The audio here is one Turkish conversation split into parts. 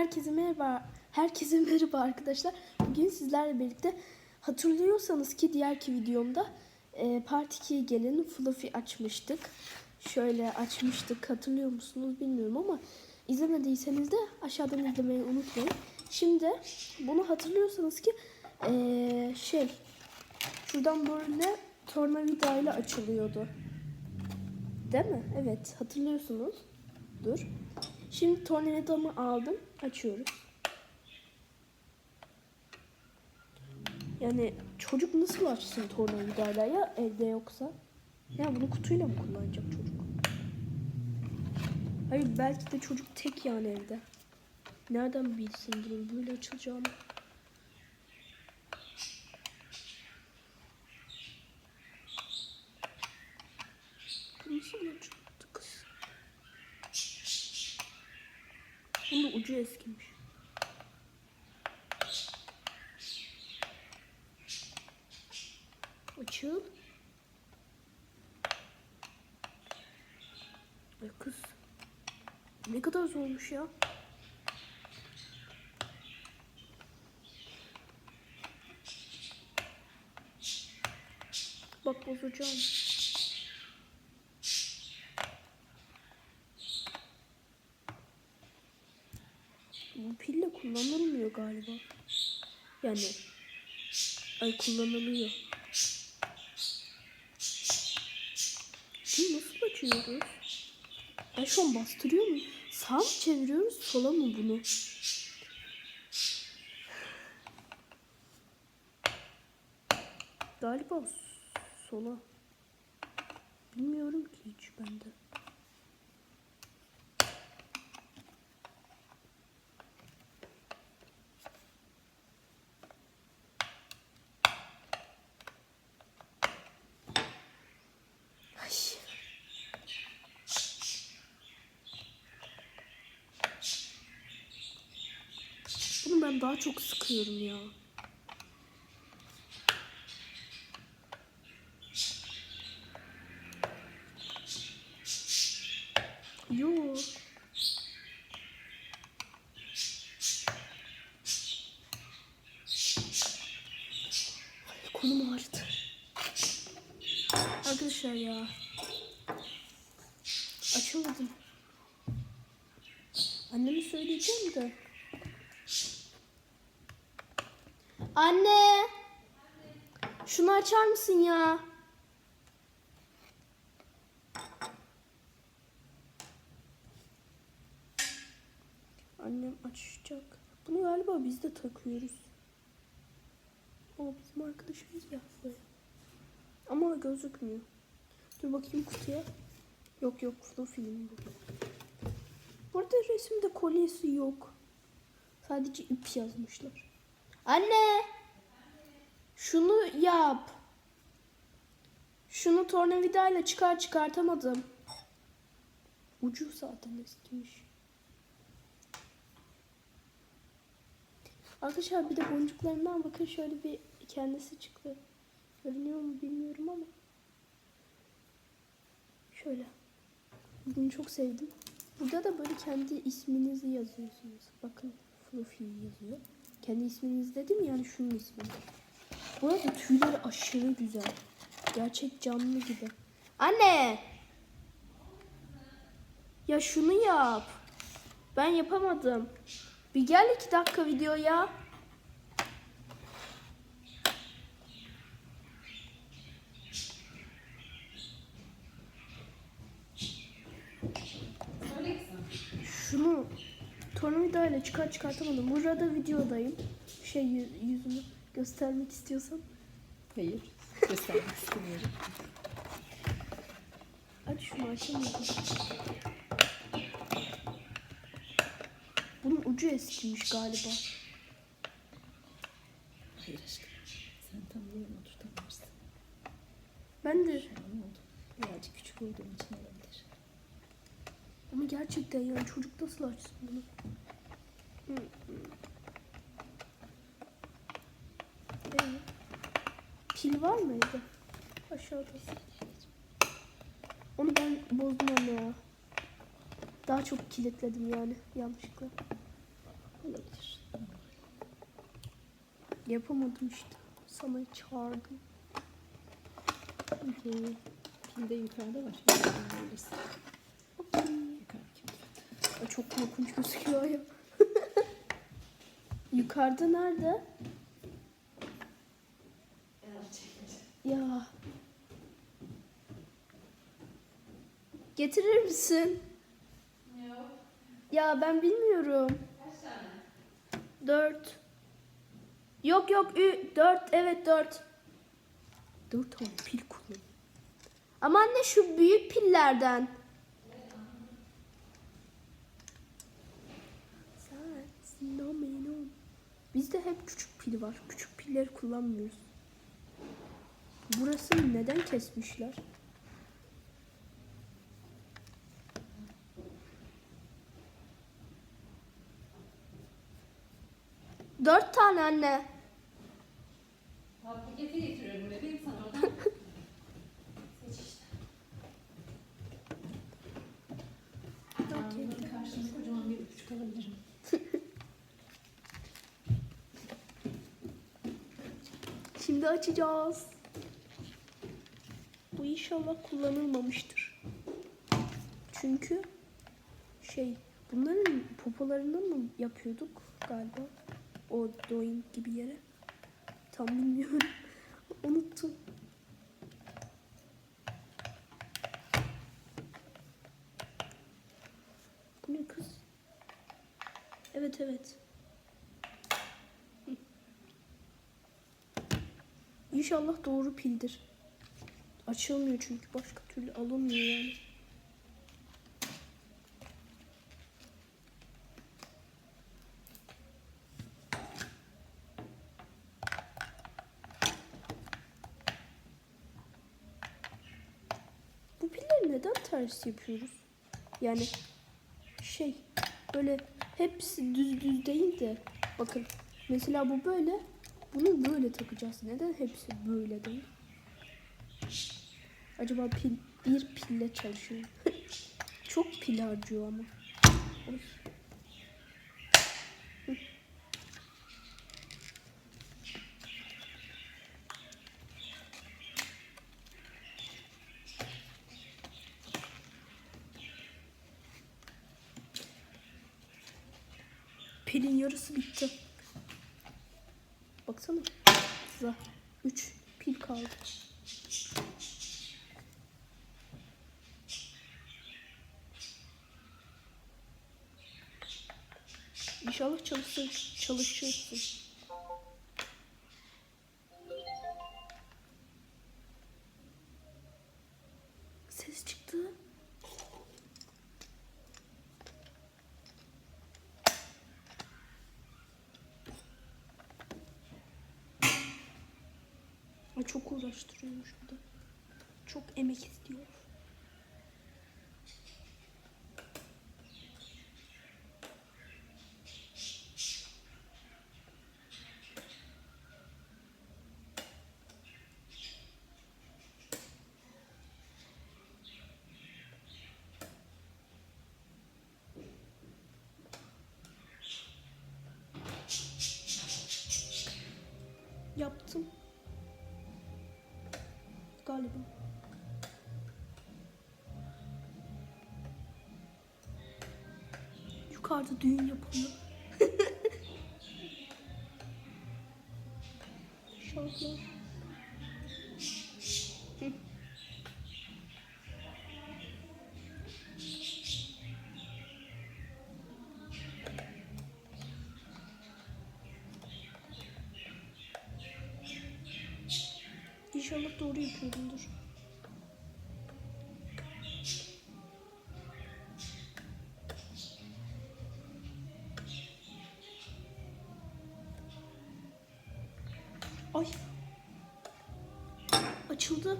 Herkese merhaba. Herkese merhaba arkadaşlar. Bugün sizlerle birlikte hatırlıyorsanız ki diğerki videomda e, Part 2'ye gelen Fluffy açmıştık. Şöyle açmıştık. Hatırlıyor musunuz bilmiyorum ama izlemediyseniz de aşağıdan izlemeyi unutmayın. Şimdi bunu hatırlıyorsanız ki e, şey şuradan böyle tornavida ile açılıyordu. Değil mi? Evet hatırlıyorsunuz. Dur. Şimdi tornavidamı aldım. Açıyoruz. Yani çocuk nasıl açsın tornavidayla ya evde yoksa? Ya bunu kutuyla mı kullanacak çocuk? Hayır belki de çocuk tek yani evde. Nereden bilsin bunun böyle açılacağını? Bu Nasıl açıldı kız? Eskimiş. Açıl. Ay kız. Ne kadar zormuş ya. Bak bozacağım. Bu pille kullanılmıyor galiba. Yani ay kullanılıyor. Bunu nasıl açıyoruz? Ben şu an bastırıyor muyum? Sağ mı çeviriyoruz, sola mı bunu? Galiba sola. Bilmiyorum ki hiç bende. Ben daha çok sıkıyorum ya. Yo. Ay, Kolum ağrıdı. Arkadaşlar ya. Açamadım. Anneme söyleyeceğim de. Anne. Şunu açar mısın ya? Annem açacak. Bunu galiba biz de takıyoruz. O bizim arkadaşımız ya böyle. Ama gözükmüyor. Dur bakayım kutuya. Yok yok bu film bu. Burada resimde kolyesi yok. Sadece ip yazmışlar. Anne! Şunu yap. Şunu tornavidayla çıkar çıkartamadım. Ucu zaten eskimiş. Arkadaşlar bir de boncuklarından bakın şöyle bir kendisi çıktı. Görünüyor mu bilmiyorum ama. Şöyle. Bunu çok sevdim. Burada da böyle kendi isminizi yazıyorsunuz. Bakın Fluffy yazıyor. Kendi isminiz dedim yani şunun ismi. Bu arada tüyleri aşırı güzel. Gerçek canlı gibi. Anne! Ya şunu yap. Ben yapamadım. Bir gel iki dakika videoya. Şunu tornavidayla çıkar çıkartamadım. Burada videodayım. Şey yü- yüzümü göstermek istiyorsan. Hayır. Göstermek istemiyorum. Aç şunu açamadım. Bunun ucu eskimiş galiba. Hayır aşkım. Sen tam yerine oturtamazsın. Ben de? Birazcık küçük olduğum için gerçekten yani çocuk nasıl açsın bunu? Ee, pil var mı evde? Aşağıda. Onu ben bozdum anne ya. Daha çok kilitledim yani yanlışlıkla. Olabilir. Yapamadım işte. Sana çağırdım. Okey. Pil de yukarıda var. Çok korkunç gözüküyor ya. Yukarıda nerede? Ya. Getirir misin? Ya ben bilmiyorum. Kaç tane? Dört. Yok yok ü, dört evet dört. Dört tane pil kullan. Ama anne şu büyük pillerden. Sensin o benim. Bizde hep küçük pil var. Küçük pilleri kullanmıyoruz. Burası neden kesmişler? Dört tane anne. Paketi getiriyorum bebeğim sana oradan. Seç işte. Ben bunların karşısında kocaman bir öpücük alabilirim. Şimdi açacağız. Bu inşallah kullanılmamıştır. Çünkü şey bunların popolarından mı yapıyorduk galiba? O doing gibi yere. Tam bilmiyorum. Unuttum. Bu ne kız? Evet evet. İnşallah doğru pildir. Açılmıyor çünkü başka türlü alınmıyor yani. Bu pilleri neden ters yapıyoruz? Yani şey böyle hepsi düz düz değil de bakın mesela bu böyle bunu böyle takacağız. Neden hepsi böyle değil? Acaba pil bir pille çalışıyor. Çok pil harcıyor ama. Oy. Pilin yarısı bitti. Çalışır, çalışırsın. Ses çıktı. Çok uğraştırıyormuş bu da. Çok emek istiyor. Yaptım. Galiba. Yukarıda düğün yapılıyor. Açıldı.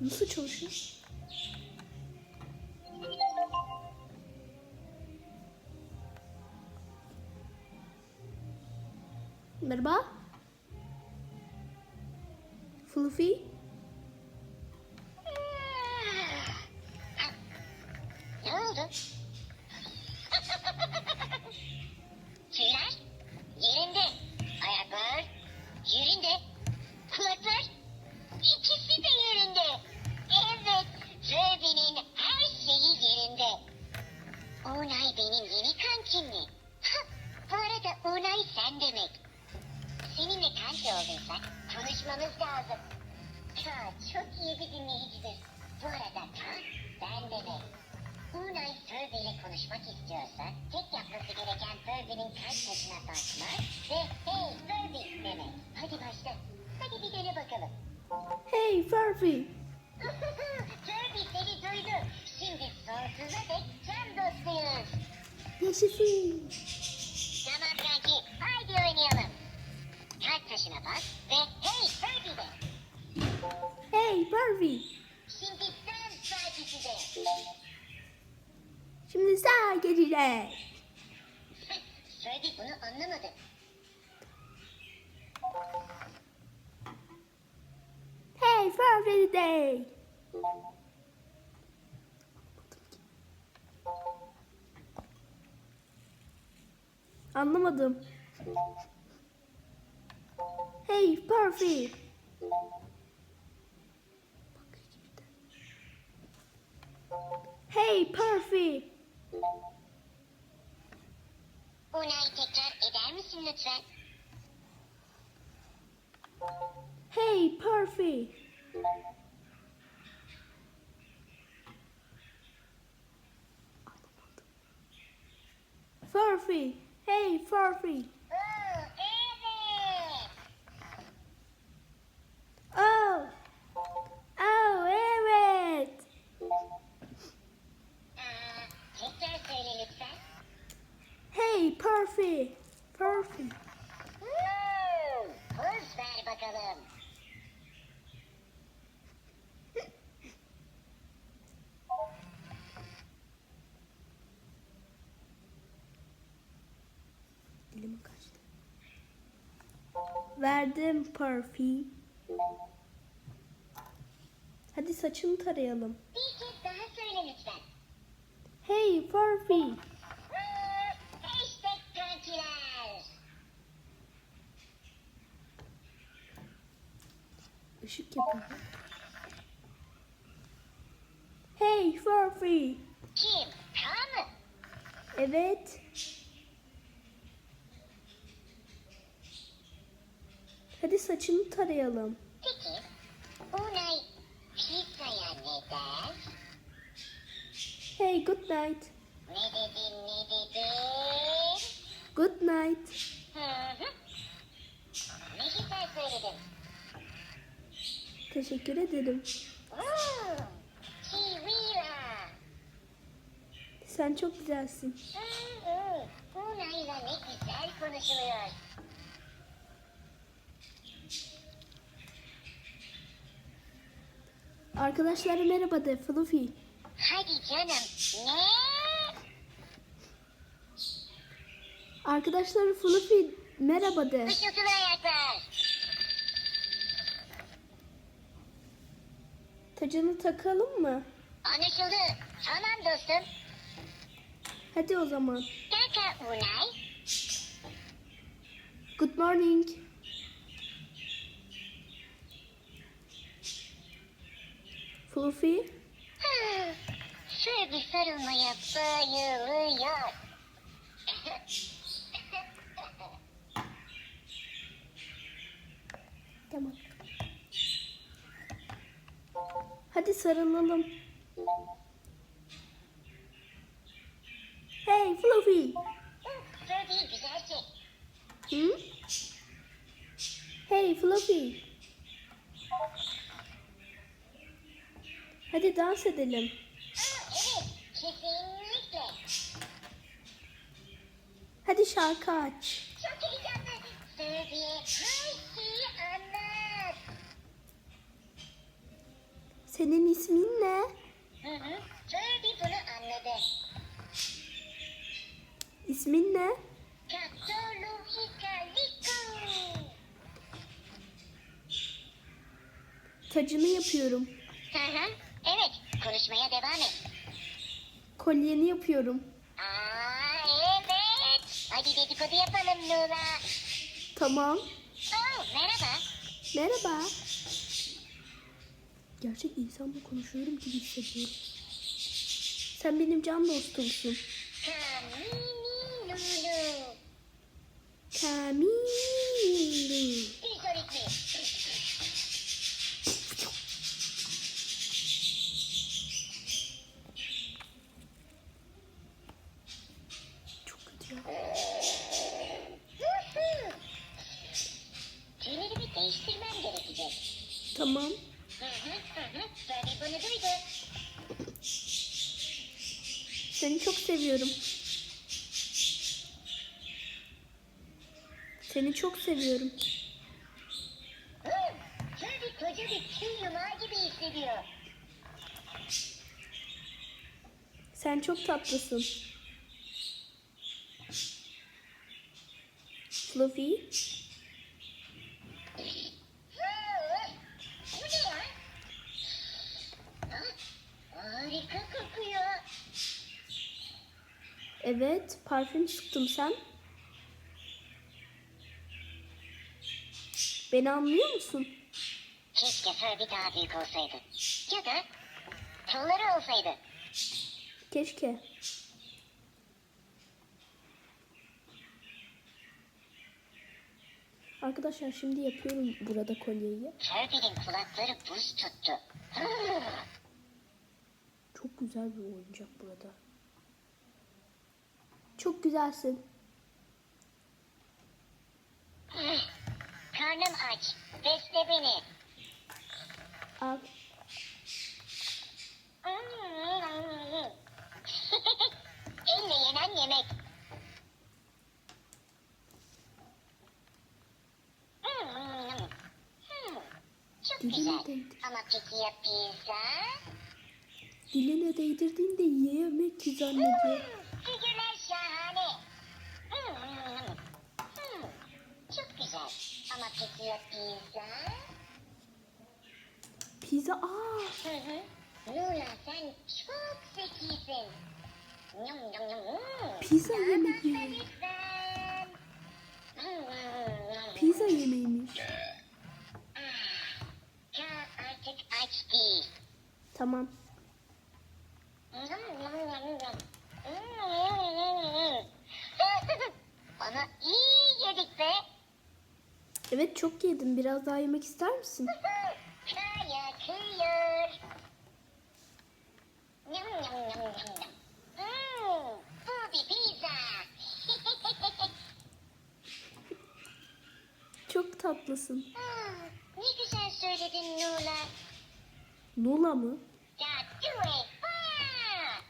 Nasıl çalışıyor? Merhaba. Yaşasın. Tamam kanki haydi oynayalım. Kalp taşına bas ve hey Furby de. Hey Furby. Şimdi sen sahibi de. Şimdi sağ geriler. Furby bunu anlamadı. Hey Furby Day. Anlamadım. Hey Furby. Hey Furby. Unay tekrar eder misin lütfen? Hey Furby. Furby. Hey Furby. Oh. Oh evet. Hey. Furby. Hmm, Poz ver bakalım. Verdim Furby. Hadi saçını tarayalım. Bir kez daha söyle lütfen. Hey. Hmm, Hashtag kankiler. Işık yapalım. Hey Furby. Kim? Mı? Evet. Hadi saçını tarayalım. Peki. Unay pizzaya ne der? Hey good night. Ne dedin ne dedin? Good night. Hı hı. Ne güzel söyledin. Teşekkür ederim. Kiwira. Sen çok güzelsin. Unay'la ne güzel konuşuluyor. Arkadaşlara merhaba de Fluffy. Hadi canım. Ne? Arkadaşlara Fluffy merhaba de. Işıltılı ayaklar. Tacını takalım mı? Anlaşıldı. Tamam dostum. Hadi o zaman. Kaka Unay. Good morning. Fluffy. Bir sarılmaya bayılıyor. Tamam. Hadi sarılalım. Hey Fluffy. Furby güzel şey. Hı? Hey Fluffy. Hadi dans edelim. Hadi şarkı aç. Senin ismin ne? Hı bunu anladı. İsmin ne? Tacını yapıyorum. Hı hı. Konuşmaya devam et. kolyeni yapıyorum. Aa evet. Hadi dedikodu yapalım Lula. Tamam. Oh, merhaba. Merhaba. Gerçek insanla konuşuyorum gibi hissediyorum. Sen benim can dostumsun. Seviyorum. Seni çok seviyorum. Tabii koca bir tüy yumağı gibi hissediyor. Sen çok tatlısın. Fluffy. Hı. Bu ne ya? Ha? Harika kokuyor. Evet, parfüm sıktım sen. Beni anlıyor musun? Keşke Furby daha büyük olsaydı. Ya da kolları olsaydı. Keşke. Arkadaşlar şimdi yapıyorum burada kolyeyi. Furby'nin kulakları buz tuttu. Çok güzel bir oyuncak burada. Çok güzelsin. Karnım aç. Besle beni. Al. Elle yenen yemek. Çok güzel. Ama peki ya pizza? Diline değdirdiğinde yemek ki zannediyor. Pizza? Pizza. Aa, Hı hı. Luna sen çok zekisin. Yum yum yum. Pizza lütfen. Hmm. Pizza yemeğiymiş. Ka artık aç değil. Tamam. Çok yedim. Biraz daha yemek ister misin? Çok tatlısın. Ne güzel söyledin Nula. Nula mı?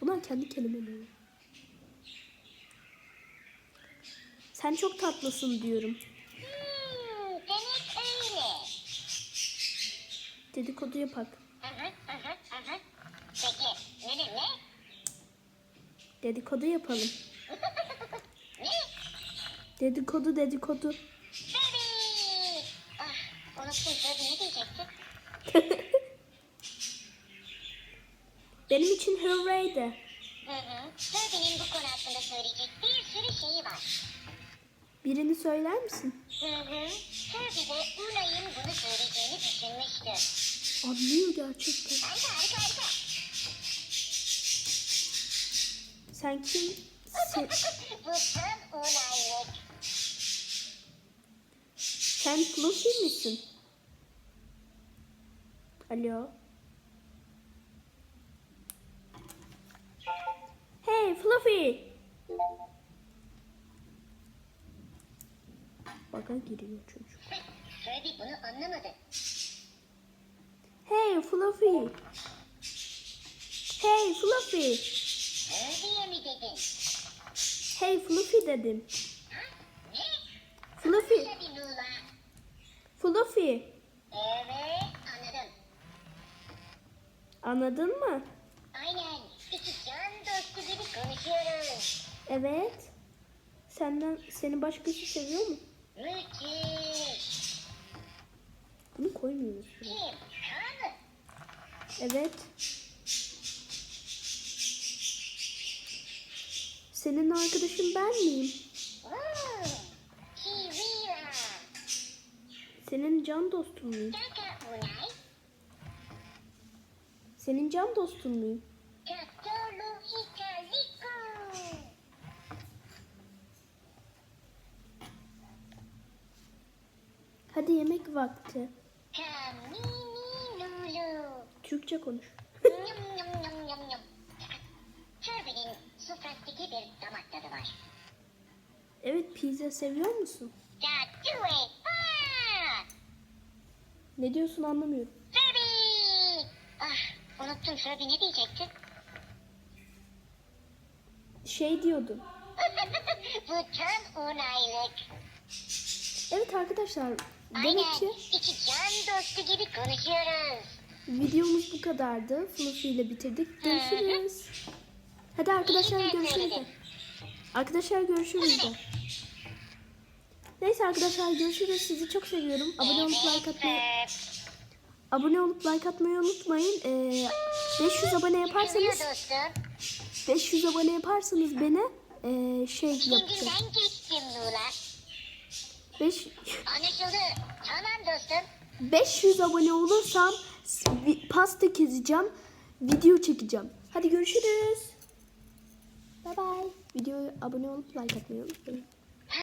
Bunlar kendi kelimeleri. Sen çok tatlısın diyorum. Dedikodu yapak. Dedikodu yapalım. Dedikodu dedikodu. Ah, unuttum ne diyecektin? Benim için hooray de. Hı hı. Kirby'nin bu konu hakkında söyleyecek bir sürü şeyi var. Birini söyler misin? Hı hı. Kirby de Una'nın bunu söyleyeceğini düşünmüştü. Anlıyor gerçekten. Sen kim? Sen, sen Fluffy misin? Alo. Hey Fluffy. Baka giriyor çocuk. Kirby bunu anlamadı. Hey Fluffy. Hey Fluffy. Hey Fluffy dedim. Fluffy. Fluffy. Evet anladım. Anladın mı? Aynen. İki can dostu gibi konuşuyoruz. Evet. Senden seni başkası seviyor mu? Müthiş. Bunu koymuyoruz. Kim? Evet. Senin arkadaşın ben miyim? Senin can dostun muyum? Senin can dostun muyum? Hadi yemek vakti. Türkçe konuş. Yum. Kirby'nin sufrastiki bir damak tadı var. Evet pizza seviyor musun? Ne diyorsun anlamıyorum. Kirby! Ah, unuttum Kirby ne diyecekti? Şey diyordum. Bu tam onaylık. Evet arkadaşlar Aynen. demek ki İki can dostu gibi konuşuyoruz. Videomuz bu kadardı. Fluffy ile bitirdik. Görüşürüz. Hadi arkadaşlar görüşürüz. de. Arkadaşlar görüşürüz. de. Neyse arkadaşlar görüşürüz. Sizi çok seviyorum. Abone olup like atmayı abone olup like atmayı unutmayın. Ee, 500 abone yaparsanız dostum. 500 abone yaparsanız beni ee, şey yapacağım. Kendinden geçtim Lula. 5 Anlaşıldı. Tamam dostum. 500 abone olursam pasta keseceğim. Video çekeceğim. Hadi görüşürüz. Bye bye. Videoya abone olup like atmayı unutmayın.